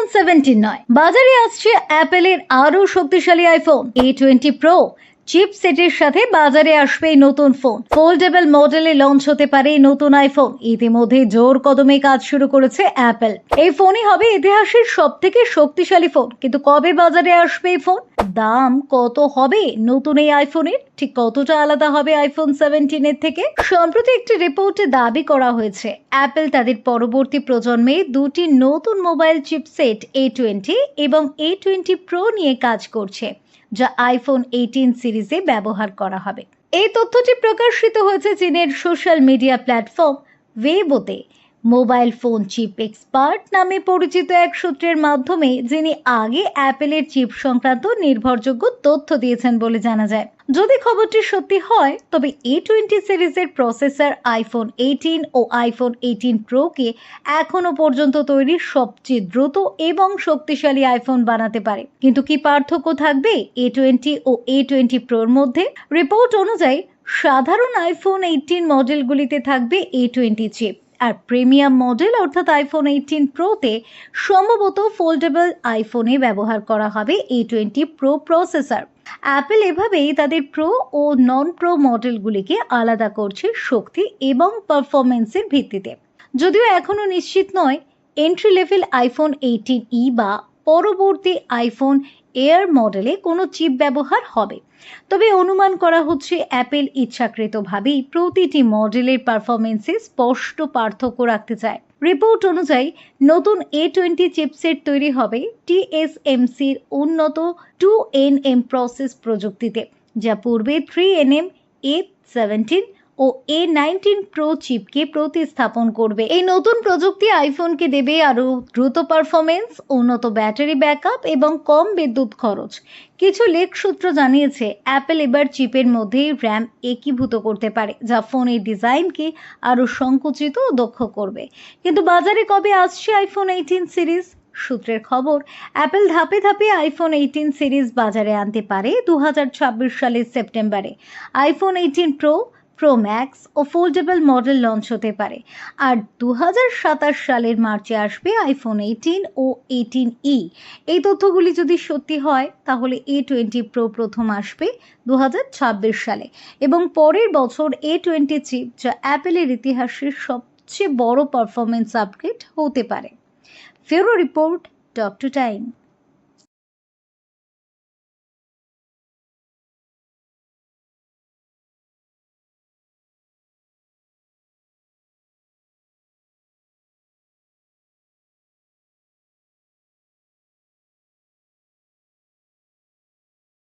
IPhone seventeen নয় বাজারে আসছে অ্যাপেলের আরও শক্তিশালী iPhone A twenty pro chip সেটের সাথে বাজারে আসবে নতুন ফোন। ফোল্ডেবল মডেলে লঞ্চ হতে পারে নতুন আইফোন। ইতিমধ্যে জোর কদমে কাজ শুরু করেছে অ্যাপেল। এই ফোনই হবে ইতিহাসের সব থেকে শক্তিশালী ফোন। কিন্তু কবে বাজারে আসবে এই ফোন? দাম কত হবে? নতুন এই আইফোনের ঠিক কতটা আলাদা হবে আইফোন সেভেন্টিনের থেকে? সম্প্রতি একটি রিপোর্টে দাবি করা হয়েছে অ্যাপেল তাদের পরবর্তী প্রজন্মে দুটি নতুন মোবাইল চিপসেট এ টোয়েন্টি এবং এ টোয়েন্টি প্রো নিয়ে কাজ করছে, যা আইফোন এইটিন সিরিজে ব্যবহার করা হবে। এই তথ্যটি প্রকাশিত হয়েছে চীনের সোশ্যাল মিডিয়া প্ল্যাটফর্ম ওয়েবোতে মোবাইল ফোন চিপ এক্সপার্ট নামে পরিচিত এক সূত্রের মাধ্যমে, যিনি আগে অ্যাপেলের চিপ সংক্রান্ত নির্ভরযোগ্য তথ্য দিয়েছেন বলে জানা যায়। যদি খবরটি সত্যি হয়, তবে এ টোয়েন্টি সিরিজের প্রসেসর আইফোন এইটিন ও আইফোন এইটিন প্রোকে এখনও পর্যন্ত তৈরি সবচেয়ে দ্রুত এবং শক্তিশালী আইফোন বানাতে পারে। কিন্তু কি পার্থক্য থাকবে A twenty O A twenty প্রোর মধ্যে? রিপোর্ট অনুযায়ী, সাধারণ আইফোন এইটিন মডেলগুলিতে থাকবে এ টোয়েন্টি চিপ আর প্রিমিয়াম মডেল অর্থাৎ আইফোন এইটিন প্রোতে সম্ভবত ফোল্ডেবল আইফোনে ব্যবহার করা হবে A twenty pro processor Apple এভাবেই তাদের প্রো ও নন প্রো মডেলগুলিকে আলাদা করছে শক্তি এবং পারফরমেন্সের ভিত্তিতে। যদিও এখনও নিশ্চিত নয় entry level iPhone eighteen E বা পরবর্তী আইফোন এয়ার মডেলে কোনো চিপ ব্যবহার হবে। তবে অনুমান করা হচ্ছে অ্যাপেল ইচ্ছাকৃতভাবেই প্রতিটি মডেলের পারফরমেন্সে স্পষ্ট পার্থক্য রাখতে চায়। রিপোর্ট অনুযায়ী নতুন এ টোয়েন্টি চিপসেট তৈরি হবে টিএসএমসির উন্নত টু এন এম প্রসেস প্রযুক্তিতে, যা পূর্বে three N M A seventeen O A nineteen pro চিপকে প্রতিস্থাপন করবে। এই নতুন প্রযুক্তি আইফোনকে দেবে আরও দ্রুত পারফরমেন্স উন্নত ব্যাটারি ব্যাকআপ এবং কম বিদ্যুৎ খরচ। কিছু লেখ সূত্র জানিয়েছে অ্যাপেল এবার চিপের মধ্যেই র্যাম একীভূত করতে পারে, যা ফোনের ডিজাইনকে আরও সংকুচিত ও দক্ষ করবে। কিন্তু বাজারে কবে আসছে আইফোন এইটিন সিরিজ সূত্রের খবর অ্যাপেল ধাপে ধাপে আইফোন এইটিন সিরিজ বাজারে আনতে পারে দু হাজার ছাব্বিশ সালের সেপ্টেম্বরে iPhone eighteen pro pro max ও ফোল্ডেবল মডেল লঞ্চ হতে পারে। আর দু হাজার সাতাশ সালের মার্চে আসবে আইফোন এইটিন ও এইটিন ই এই তথ্যগুলি যদি সত্যি হয়, তাহলে এ টোয়েন্টি প্রো প্রথম আসবে দু হাজার ছাব্বিশ সালে। এবং পরের বছর এ টোয়েন্টি চিপ যা অ্যাপেলের ইতিহাসের সবচেয়ে বড় পারফরমেন্স আপগ্রেড হতে পারে। ফেরো রিপোর্ট টক টু টাইম